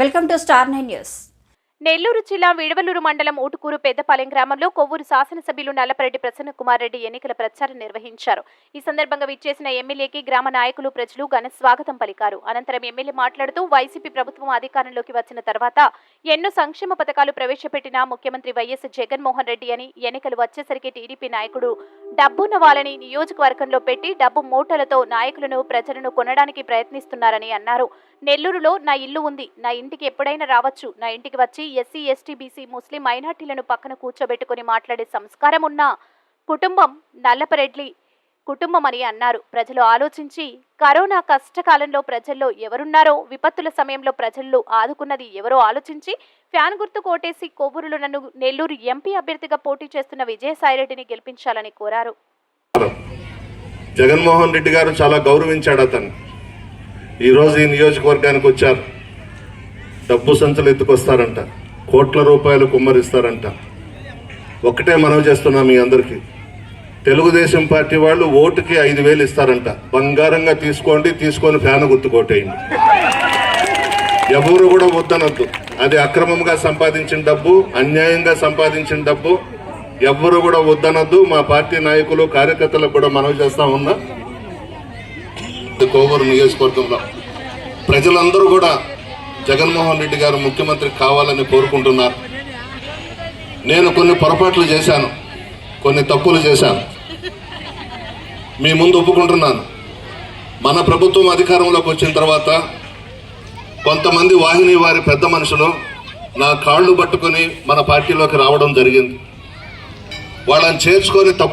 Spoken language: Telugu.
Welcome to star nine news. Nellore జిల్లా విడవలూరు మండలం ఊటుకూరు పెద్దపాలెం గ్రామంలో కొవ్వూరు శాసనసభ్యులు నల్లపరెడ్డి ప్రసన్న కుమార్ రెడ్డి ఎన్నికల ప్రచారం నిర్వహించారు. ఈ సందర్భంగా విచ్చేసిన ఎమ్మెల్యేకి గ్రామ నాయకులు ప్రజలు ఘన స్వాగతం పలికారు. అనంతరం ఎమ్మెల్యే మాట్లాడుతూ వైసీపీ ప్రభుత్వం అధికారంలోకి వచ్చిన తర్వాత ఎన్నో సంక్షేమ పథకాలు ప్రవేశపెట్టిన ముఖ్యమంత్రి వైఎస్ జగన్మోహన్ రెడ్డి అని ఎన్నికలు వచ్చేసరికి టీడీపీ నాయకుడు డబ్బున్న వాళ్ళని నియోజకవర్గంలో పెట్టి డబ్బు మూటలతో నాయకులను ప్రజలను కొనడానికి ప్రయత్నిస్తున్నారని అన్నారు. నెల్లూరులో నా ఇల్లు ఉంది నా ఇంటికి ఎప్పుడైనా రావచ్చు నా ఇంటికి వచ్చి ఎస్సీ ఎస్టీ బీసీ ముస్లిం మైనార్టీలను పక్కన కూర్చోబెట్టుకుని మాట్లాడే సంస్కారం ఉన్న కుటుంబం నల్లపరెడ్లి కుటుంబం అని అన్నారు. ప్రజలు ఆలోచించి కరోనా కష్టకాలంలో ప్రజల్లో ఎవరున్నారో విపత్తుల సమయంలో ప్రజల్లో ఆదుకున్నది ఎవరో ఆలోచించి ఫ్యాన్ గుర్తు కోటేసి కొవ్వూరులో నన్ను నెల్లూరు ఎంపీ అభ్యర్థిగా పోటీ చేస్తున్న విజయసాయిరెడ్డిని గెలిపించాలని కోరారు. జగన్మోహన్ రెడ్డి గారు చాలా గౌరవించాడు అతను ఈరోజు ఈ నియోజకవర్గానికి వచ్చారు. డబ్బు సంచులు ఎత్తుకొస్తారంట. కోట్ల రూపాయలు కుమ్మరిస్తారంట. ఒక్కటే మనవి చేస్తున్నా మీ అందరికీ. తెలుగుదేశం పార్టీ వాళ్ళు ఓటుకి ఐదు వేలు ఇస్తారంట. బంగారంగా తీసుకోండి తీసుకొని ఫ్యాన్ గుర్తుకోటేయండి ఎవరు కూడా వద్దనొద్దు. అది అక్రమంగా సంపాదించిన డబ్బు అన్యాయంగా సంపాదించిన డబ్బు ఎవ్వరు కూడా వద్దనొద్దు. మా పార్టీ నాయకులు కార్యకర్తలకు కూడా మనవి చేస్తా ఉన్నా. కోవూరు నియోజకవర్గంలో ప్రజలందరూ కూడా జగన్మోహన్ రెడ్డి గారు ముఖ్యమంత్రి కావాలని కోరుకుంటున్నారు. నేను కొన్ని పొరపాట్లు చేశాను. కొన్ని తప్పులు చేశాను. మీ ముందు ఒప్పుకుంటున్నాను. మన ప్రభుత్వం అధికారంలోకి వచ్చిన తర్వాత కొంతమంది వాహిని వారి పెద్ద మనుషులు నా కాళ్ళు పట్టుకొని మన పార్టీలోకి రావడం జరిగింది. వాళ్ళని చేర్చుకొని తప్పు